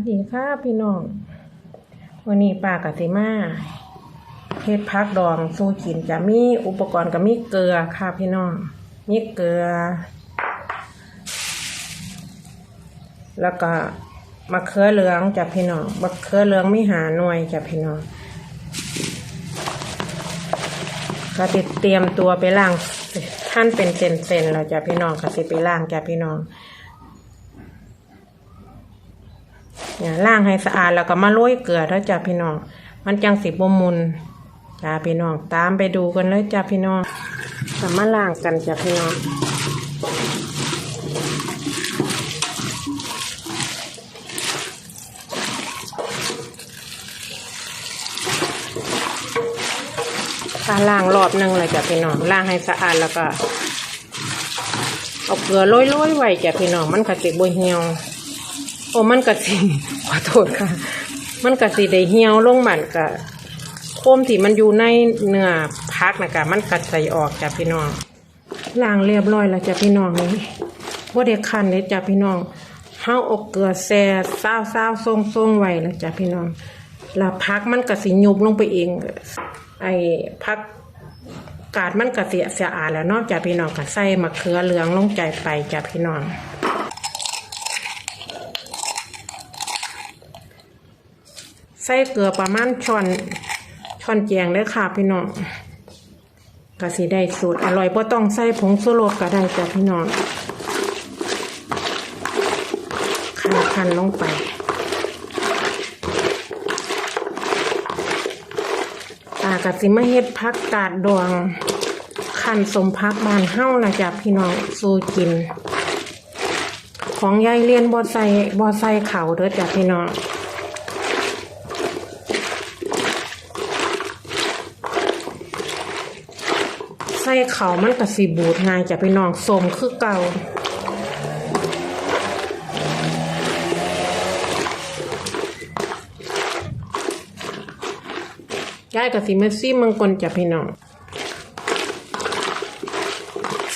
สดีค่ะพี่น้อง วันนี้ป้ากับสิมาเฮ็ดพักดองสู้กินจะมีอุปกรณ์ก็มีเกลือค่ะพี่น้อง มีเกลือ แล้วก็มะเขือเหลืองจะพี่น้องมะเขือเหลืองไม่หาหน่วยจะพี่น้องก็ติดเตรียมตัวไปล้างท่านเป็นเซนๆแล้วจ้ะพี่น้องก็สิไปล้างจะพี่น้อง เนี่ยล้างให้สะอาดแล้วก็มาโรยเกลือแล้วจ้ะพี่น้อง มันจังสิบมุนจ้าพี่น้องตามไปดูกันเลยจ้ะพี่น้องมาล้างกันจ้ะพี่น้องาล้างรอบหนึงเลยจ้ะพี่น้องล้างให้สะอาดแล้วก็ เอาเกลือโรยๆไว้จ้ะพี่น้องมันก็สิบ่เหี่ยว โอ้มันกะสิขอโทษค่ะ มันกะสิได้เหี่ยวลงมันกะโคมที่มันอยู่ในเนื้อพักนะกะมันกัดใส่ออกจ้ะพี่น้องล้างเรียบร้อยแล้วจ้ะพี่น้องนี่บ่ได้คันเลยจ้ะพี่น้องเฮาอาเกลือแซ่ซ้าวซ้าวทรงทรงไว้แล้วจ้ะพี่น้องแล้วพักมันกะสิยุบลงไปเอง ไอ้พักกาดมันกะเสียสะอาดแล้วนอกจากพี่น้องก็ใส่มะเขือเหลืองลงใจไปจ้ะพี่น้อง ส่เกลือประมาณช้อนช้อนแจงเลยค่ะพี่น้องก็สิได้สูตรอร่อยเพราะต้องใส่ผงชูรสก็ได้จ้ะพี่น้องคันคันลงไป ตากะสิมาเฮ็ดพักกาดดวงคันสมพักบานเฮ้าละจ้ะพี่น้องสู้กิน ของยายเรียนบ่ใส่บ่ใส่เขาเด้อจ้ะพี่น้อง ส่เขามันก็สิบูดง่ายจะไปนองสมคือเก่ายายกับสิมาซีมึงก่อนจ้ะพี่น้อง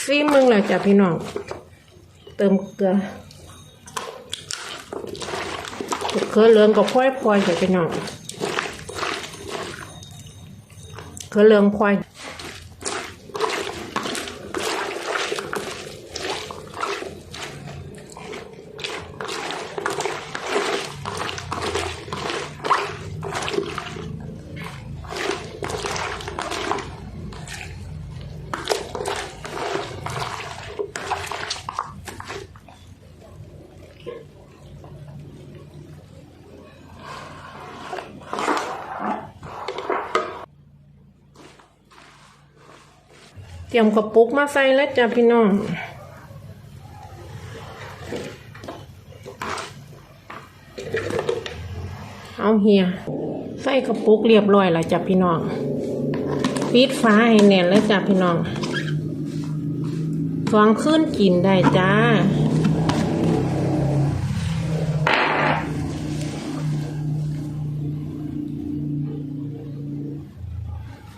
ซีมึงแล้วจะพี่น้อง เติมเกลือเครือเหลืองกับพลอยพลอยจะพี่น้องเครือเหลืองพลอย รียมกระปุกมาใส่แล้วจ้ะพี่น้องเอาเฮียใส่กระปุกเรียบร้อยแล้วจ้ะพี่น้องปิดฟ้าให้แน่นแล้วจ้ะพี่น้องฟองขึ้นกินได้จ้า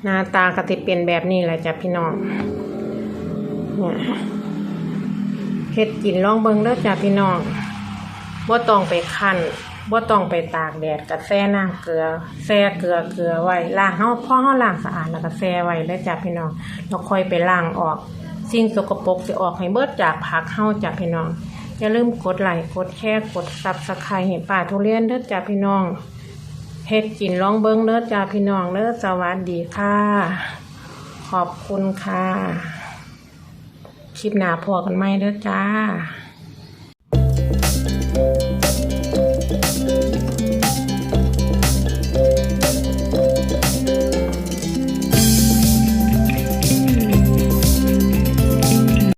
หน้าตาก็ติเป็นแบบนี้แหละจ้ะพี่น้องเนี่ยเฮ็ดกินลองเบิ่งเด้อจ้ะพี่น้องบ่ต้องไปคั้นบ่ต้องไปตากแดดกับแช่น้ำเกลือแช่เกลือเกลือไว้ล้างเฮาพอเฮาล้างสะอาดแล้วก็แช่ไว้แล้วจ้ะพี่น้องแล้วค่อยไปล้างออก สิ่งสกปรกสิออกให้เบิดจากผักเฮาจ้ะพี่น้องอย่าลืมกดไลค์กดแชร์กด Subscribe ให้ป้าทุเรียนเด้อจ้ะพี่น้อง เฮ็ดกินร้องเบิ้งเนิ้อจ้าพี่น้องเนิ้อสวัสดีค่ะ ขอบคุณค่ะ คลิปหนาพอกันไหมเนิ้อจ้า